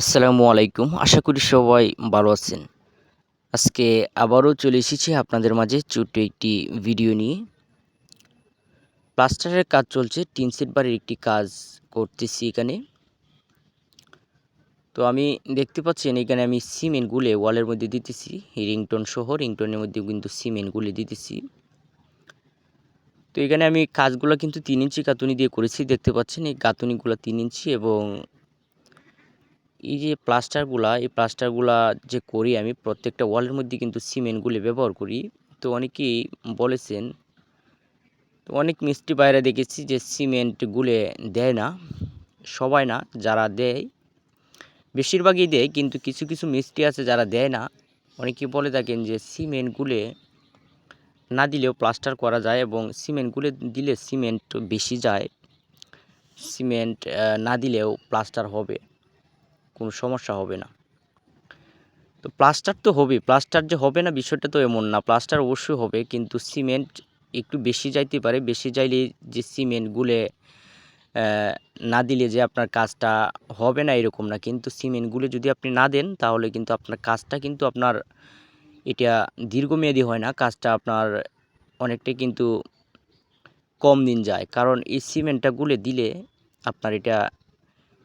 আসসালামু আলাইকুম। আশা করি সবাই ভালো আছেন। আজকে আবারও চলে এসেছি আপনাদের মাঝে ছোট্ট একটি ভিডিও নিয়ে। প্লাস্টারের কাজ চলছে, টিন সেট বাড়ির একটি কাজ করতেছি এখানে। তো আমি দেখতে পাচ্ছেন, এখানে আমি সিমেন্ট গুলে ওয়ালের মধ্যে দিতেছি, রিংটন সহ রিংটনের মধ্যে কিন্তু সিমেন্ট গুলে দিতেছি। তো এখানে আমি কাজগুলো কিন্তু তিন ইঞ্চি কাতুনি দিয়ে করেছি, দেখতে পাচ্ছেন এই কাতুনিগুলো তিন ইঞ্চি এবং এই যে প্লাস্টারগুলা, এই প্লাস্টারগুলা যে করি আমি, প্রত্যেকটা ওয়ালের মধ্যে কিন্তু সিমেন্টগুলি ব্যবহার করি। তো অনেকেই বলেছেন তো অনেক মিষ্টি বাইরে দেখেছি যে সিমেন্ট গুলে দেয় না, সবাই না, যারা দেয়, বেশিরভাগই দেয়, কিন্তু কিছু কিছু মিষ্টি আছে যারা দেয় না। অনেকে বলে থাকেন যে সিমেন্ট গুলে না দিলেও প্লাস্টার করা যায় এবং সিমেন্ট গুলে দিলে সিমেন্ট বেশি যায়, সিমেন্ট না দিলেও প্লাস্টার হবে। কোনো সমস্যা হবে না। তো প্লাস্টার তো হবে প্লাস্টার যে হবে না বিষয়টা তো এমন না প্লাস্টার অবশ্যই হবে কিন্তু সিমেন্ট একটু বেশি যাইতে পারে, বেশি যাইলে যে সিমেন্ট গুলে না দিলে যে আপনার কাজটা হবে না এরকম না, কিন্তু সিমেন্টগুলো যদি আপনি না দেন তাহলে কিন্তু আপনার কাজটা কিন্তু আপনার এটা দীর্ঘমেয়াদী হয় না, কাজটা আপনার অনেকটাই কিন্তু কম দিন যায়। কারণ এই সিমেন্টটা গুলে দিলে আপনার এটা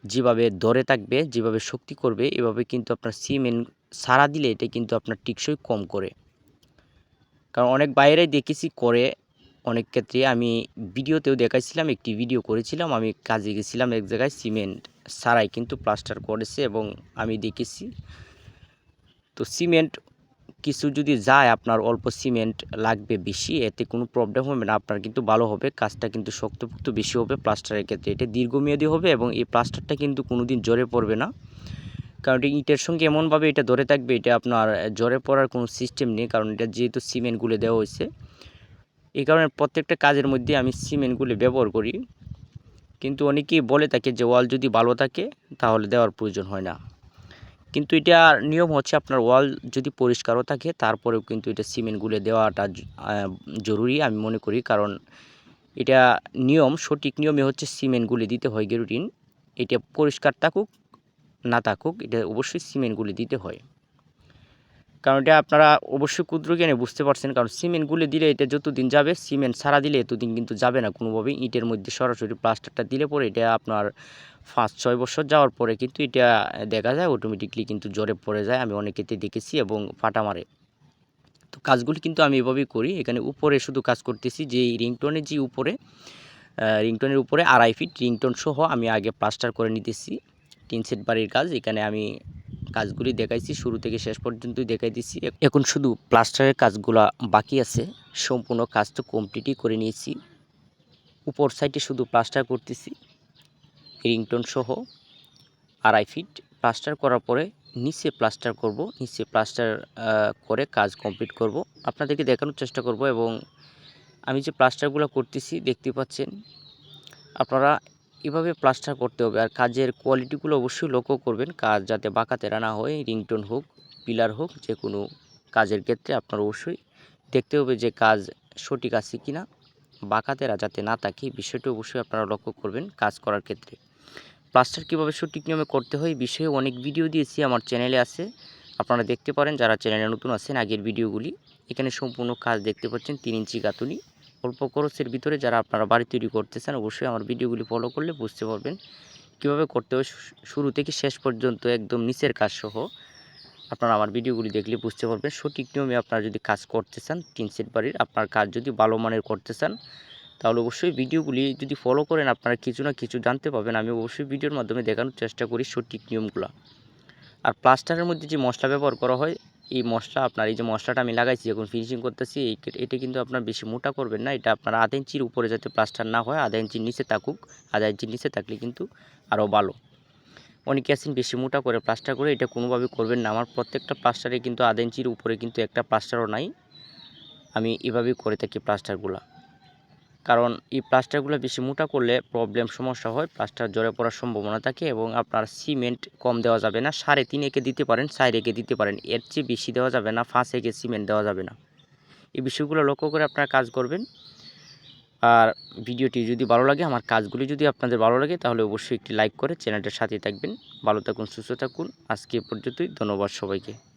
যেভাবে ধরে থাকবে, যেভাবে শক্তি করবে, এভাবে কিন্তু আপনার সিমেন্ট সারা দিলে এটা কিন্তু আপনার টিকসই কম করে। কারণ অনেক বাইরেই দেখেছি করে, অনেক ক্ষেত্রে আমি ভিডিওতেও দেখাইছিলাম, একটি ভিডিও করেছিলাম, আমি কাজে গেছিলাম এক জায়গায় সিমেন্ট সারাই কিন্তু প্লাস্টার করেছে এবং আমি দেখেছি। তো সিমেন্ট কিছু যদি যায়, আপনার অল্প সিমেন্ট লাগবে বেশি, এতে কোনো প্রবলেম হবে না। আপনার কিন্তু ভালো হবে, কাজটা কিন্তু শক্তপোক্ত বেশি হবে প্লাস্টারের ক্ষেত্রে। এটা দীর্ঘমেয়াদী হবে এবং এই প্লাস্টারটা কিন্তু কোনো দিন জ্বরে পড়বে না। কারণ এটা ইটের সঙ্গে এমনভাবে এটা ধরে থাকবে, এটা আপনার জ্বরে পড়ার কোনো সিস্টেম নেই, কারণ এটা যেহেতু সিমেন্টগুলো দেওয়া হয়েছে। এই কারণে প্রত্যেকটা কাজের মধ্যে আমি সিমেন্টগুলো ব্যবহার করি। কিন্তু অনেকেই বলে থাকে যে ওয়াল যদি ভালো থাকে, তাহলে দেওয়ার প্রয়োজন হয় না। কিন্তু এটা নিয়ম হচ্ছে আপনার ওয়াল যদি পরিষ্কারও থাকে, তারপরেও কিন্তু এটা সিমেন্ট গুলে দেওয়াটা জরুরি আমি মনে করি। কারণ এটা নিয়ম, সঠিক নিয়মে হচ্ছে সিমেন্ট গুলে দিতে হয় গেরুটিন। এটা পরিষ্কার থাকুক, না থাকুক, এটা অবশ্যই সিমেন্ট গুলে দিতে হয়। কারণ এটা আপনারা অবশ্যই ক্ষুদ্র জ্ঞানে বুঝতে পারছেন, কারণ সিমেন্ট গুলে দিলে এটা যতদিন যাবে, সিমেন্ট সারা দিলে এতদিন কিন্তু যাবে না কোনোভাবেই ইটের মধ্যে সরাসরি প্লাস্টারটা দিলে পরে এটা আপনার পাঁচ, ছয় বছর যাওয়ার পরে কিন্তু এটা দেখা যায় অটোমেটিকলি কিন্তু জ্বরে পড়ে যায়। আমি অনেকেতে দেখেছি এবং ফাটা মারে। তো কাজগুলি কিন্তু আমি এভাবেই করি। এখানে উপরে শুধু কাজ করতেছি যে রিংটনের যে উপরে রিংটনের উপরে আড়াই ফিট রিংটন সহ আমি আগে প্লাস্টার করে নিতেছি। তিন সেট বাড়ির কাজ। এখানে আমি কাজগুলি দেখাইছি, শুরু থেকে শেষ পর্যন্তই দেখাই দিচ্ছি এখন শুধু প্লাস্টারের কাজগুলা বাকি আছে, সম্পূর্ণ কাজ তো কমপ্লিটই করে নিয়েছি। উপর সাইডে শুধু প্লাস্টার করতেছি রিংটন সহ। আড়াই ফিট প্লাস্টার করার পরে নিচে প্লাস্টার করব, নিচে প্লাস্টার করে কাজ কমপ্লিট করব। আপনাদেরকে দেখানোর চেষ্টা করব এবং আমি যে প্লাস্টারগুলো করতেছি, দেখতে পাচ্ছেন, আপনারা এভাবে প্লাস্টার করতে হবে। আর কাজের কোয়ালিটিগুলো অবশ্যই লক্ষ্য করবেন। কাজ যাতে বাঁকাতেরা না হয় রিংটোন হোক পিলার হোক যে কোনো কাজের ক্ষেত্রে আপনার অবশ্যই দেখতে হবে যে কাজ সঠিক আছে কি না বাঁকাতেরা যাতে না থাকে, বিষয়টি অবশ্যই আপনারা লক্ষ্য করবেন কাজ করার ক্ষেত্রে। প্লাস্টার কীভাবে সঠিক নিয়মে করতে হয় বিষয়ে অনেক ভিডিও দিয়েছি, আমার চ্যানেলে আছে। আপনারা দেখতে পারেন, যারা চ্যানেলে নতুন আছেন, আগের ভিডিওগুলি এখানে সম্পূর্ণ কাজ দেখতে পাচ্ছেন, তিন ইঞ্চি গাতুনি অল্প খরচের ভিতরে যারা আপনারা বাড়ি তৈরি করতেছেন, অবশ্যই আমার ভিডিওগুলি ফলো করলে বুঝতে পারবেন কীভাবে করতে হয়। শুরু থেকে শেষ পর্যন্ত একদম নিচের কাজ সহ আপনারা আমার ভিডিওগুলি দেখলে বুঝতে পারবেন। সঠিক নিয়মে আপনারা যদি কাজ করতে চান তিন সেট বাড়ির আপনার কাজ যদি ভালো মানের করতে চান তাহলে অবশ্যই ভিডিওগুলি যদি ফলো করেন, আপনারা কিছু না কিছু জানতে পাবেন আমি অবশ্যই ভিডিওর মাধ্যমে দেখানোর চেষ্টা করি সঠিক নিয়মগুলো। আর প্লাস্টারের মধ্যে যে মশলা ব্যবহার করা হয় এই মশলা, আপনার এই যে মশলাটা আমি লাগাইছি, যখন ফিনিশিং করতেছি এটা কিন্তু আপনার বেশি মোটা করবেন না। এটা আপনার আধা ইঞ্চির উপরে যাতে প্লাস্টার না হয়, আধা ইঞ্চির নিচে থাকুক, আধা ইঞ্চির নিচে থাকলে কিন্তু আরও ভালো। অনেকে আছেন বেশি মোটা করে প্লাস্টার করে, এটা কোনোভাবে করবেন না। আমার প্রত্যেকটা প্লাস্টারে কিন্তু আধা ইঞ্চির উপরে কিন্তু একটা প্লাস্টারও নাই। আমি এভাবেই করে থাকি প্লাস্টারগুলো কারণ এই প্লাস্টারগুলো বেশি মোটা করলে প্রবলেম সমস্যা হয়। প্লাস্টার জড়ে পড়ার সম্ভাবনা থাকে এবং আপনার সিমেন্ট কম দেওয়া যাবে না। সাড়ে তিন একে দিতে পারেন, চার একে দিতে পারেন। এর চেয়ে বেশি দেওয়া যাবে না, পাঁচ একে সিমেন্ট দেওয়া যাবে না। এই বিষয়গুলো লক্ষ্য করে আপনারা কাজ করবেন। আর ভিডিওটি যদি ভালো লাগে, আমার কাজগুলি যদি আপনাদের ভালো লাগে, তাহলে অবশ্যই একটি লাইক করে চ্যানেলটার সাথে থাকবেন। ভালো থাকুন, সুস্থ থাকুন। আজকে পর্যন্তই। ধন্যবাদ সবাইকে।